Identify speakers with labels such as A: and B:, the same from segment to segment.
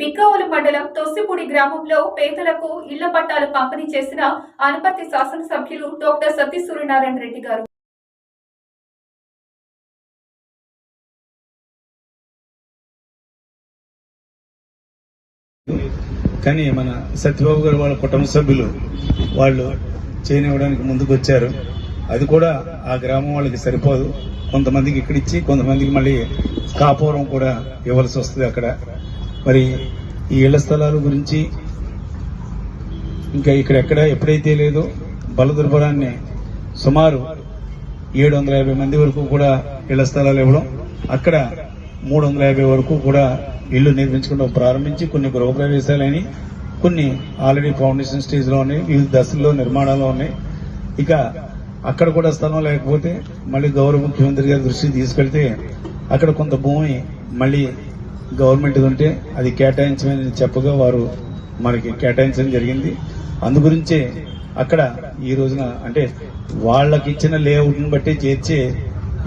A: బిక్కవోలు మండలం తొస్సిపూడి గ్రామంలో పేదలకు ఇళ్ళ పట్టాలు పంపిణీ చేసిన అనపర్తి శాసనసభ్యులు డాక్టర్ సతీ సూర్యనారాయణ రెడ్డి గారు.
B: కానీ మన సత్యబాబు గారు వాళ్ళ కుటుంబ సభ్యులు వాళ్ళు చేయనివ్వడానికి ముందుకు వచ్చారు అది కూడా ఆ గ్రామం వాళ్ళకి సరిపోదు. కొంతమందికి ఇక్కడ ఇచ్చి కొంతమందికి మళ్ళీ కాపురం కూడా ఇవ్వాల్సి వస్తుంది అక్కడ. మరి ఈ ఇళ్ళ స్థలాల గురించి ఇంకా ఇక్కడ ఎక్కడ ఎప్పుడైతే లేదో బల దుర్బలాన్ని సుమారు ఏడు వందల యాభై మంది వరకు కూడా ఇళ్ళ స్థలాలు ఇవ్వడం అక్కడ మూడు వందల యాభై వరకు కూడా ఇళ్ళు నిర్మించుకుంటూ ప్రారంభించి కొన్ని గృహప్రవేశాలని కొన్ని ఆల్రెడీ ఫౌండేషన్ స్టేజ్లో ఉన్నాయి వివిధ దశల్లో నిర్మాణాలు ఉన్నాయి. ఇక అక్కడ కూడా స్థలం లేకపోతే మళ్ళీ గౌరవ ముఖ్యమంత్రి గారి దృష్టికి తీసుకెళ్తే అక్కడ కొంత భూమి మళ్ళీ గవర్నమెంట్ ఉంటే అది కేటాయించమని చెప్పగా వారు మనకి కేటాయించడం జరిగింది. అందు గురించే అక్కడ ఈ రోజున అంటే వాళ్ళకి ఇచ్చిన లేఅవుట్ని బట్టి చేర్చే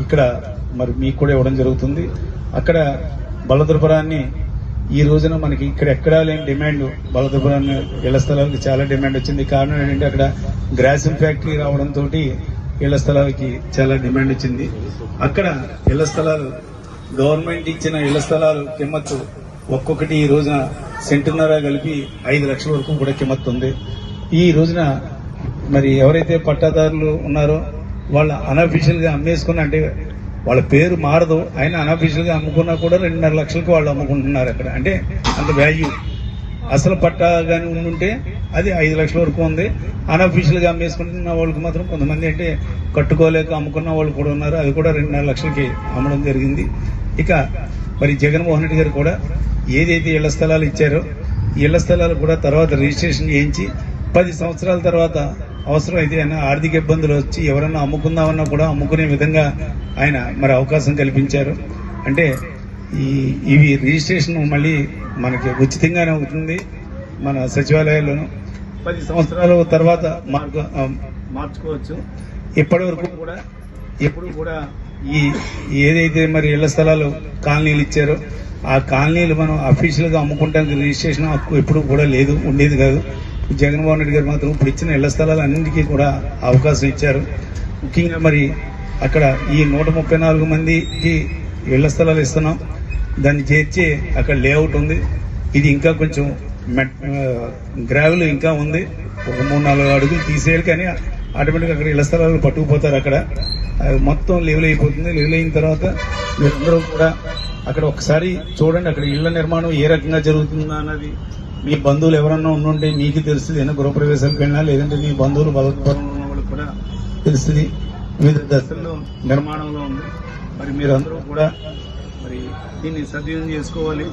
B: ఇక్కడ మరి మీకు కూడా ఇవ్వడం జరుగుతుంది. అక్కడ బలదుర్పురాన్ని ఈ రోజున మనకి ఇక్కడ ఎక్కడా లేని డిమాండ్ బలదుర్పురాన్ని ఇళ్ళ స్థలాలకి చాలా డిమాండ్ వచ్చింది. కారణం ఏంటంటే అక్కడ గ్రాసిన్ ఫ్యాక్టరీ రావడంతో ఇళ్ళ స్థలాలకి చాలా డిమాండ్ వచ్చింది. అక్కడ ఇళ్ళ స్థలాలు గవర్నమెంట్ ఇచ్చిన ఇళ్ళ స్థలాలు కిమ్మత్తు ఒక్కొక్కటి ఈ రోజున సెంటున్నర కలిపి ఐదు లక్షల వరకు కూడా కిమ్మత్తు ఉంది ఈ రోజున మరి ఎవరైతే పట్టాదారులు ఉన్నారో వాళ్ళ అనఫీషియల్గా అమ్మేసుకుని అంటే వాళ్ళ పేరు మారదు. అయినా అనఫీషియల్గా అమ్ముకున్నా కూడా రెండున్నర లక్షలకు వాళ్ళు అమ్ముకుంటున్నారు అక్కడ. అంటే అంత వాల్యూ అసలు పట్టా కానీ ఉండుంటే అది ఐదు లక్షల వరకు ఉంది. అన్అఫీషియల్గా అమ్మేసుకుంటున్న వాళ్ళకి మాత్రం కొంతమంది అంటే కట్టుకోలేక అమ్ముకున్న వాళ్ళు కూడా ఉన్నారు. అది కూడా రెండున్నర లక్షలకి అమ్మడం జరిగింది. ఇక మరి జగన్మోహన్ రెడ్డి గారు కూడా ఏదైతే ఇళ్ళ స్థలాలు ఇచ్చారో ఇళ్ళ స్థలాలు కూడా తర్వాత రిజిస్ట్రేషన్ చేయించి పది సంవత్సరాల తర్వాత అవసరం అయితే అయినా ఆర్థిక ఇబ్బందులు వచ్చి ఎవరన్నా అమ్ముకుందామన్నా కూడా అమ్ముకునే విధంగా ఆయన మరి అవకాశం కల్పించారు. అంటే ఈ ఇవి రిజిస్ట్రేషన్ మళ్ళీ మనకి ఉచితంగానే అవుతుంది మన సచివాలయాల్లోనూ. పది సంవత్సరాల తర్వాత మార్పు మార్చుకోవచ్చు. ఇప్పటి వరకు కూడా ఎప్పుడు కూడా ఈ ఏదైతే మరి ఇళ్ళ స్థలాలు కాలనీలు ఇచ్చారో ఆ కాలనీలు మనం అఫీషియల్గా అమ్ముకుంటానికి రిజిస్ట్రేషన్ హక్కు ఎప్పుడు కూడా లేదు ఉండేది కాదు. జగన్మోహన్ రెడ్డి గారు మాత్రం ఇప్పుడు ఇచ్చిన ఇళ్ళ స్థలాలు అన్నింటికీ కూడా అవకాశం ఇచ్చారు. ముఖ్యంగా మరి అక్కడ ఈ నూట ముప్పై నాలుగు మందికి ఇళ్ళ స్థలాలు ఇస్తున్నాం. దాన్ని చేర్చి అక్కడ లేఅవుట్ ఉంది. ఇది ఇంకా కొంచెం మెట్ గ్రావెల్ ఇంకా ఉంది. ఒక మూడు నాలుగు అడుగులు తీసేయాలి కానీ ఆటోమేటిక్గా అక్కడ ఇళ్ళ స్థలాలు పట్టుకుపోతారు అక్కడ. అది మొత్తం లెవెల్ అయిపోతుంది. లెవెల్ అయిన తర్వాత మీరందరూ కూడా అక్కడ ఒకసారి చూడండి. అక్కడ ఇళ్ళ నిర్మాణం ఏ రకంగా జరుగుతుందా అన్నది. మీ బంధువులు ఎవరన్నా ఉండుంటే మీకు తెలుస్తుంది. ఏదైనా గృహప్రవేశాలకు వెళ్ళినా లేదంటే మీ బంధువులు బలపరం ఉన్న వాళ్ళకి కూడా తెలుస్తుంది. వివిధ దశల్లో నిర్మాణంలో ఉంది. మరి మీరందరూ కూడా మరి దీన్ని సద్వినియోగం చేసుకోవాలి.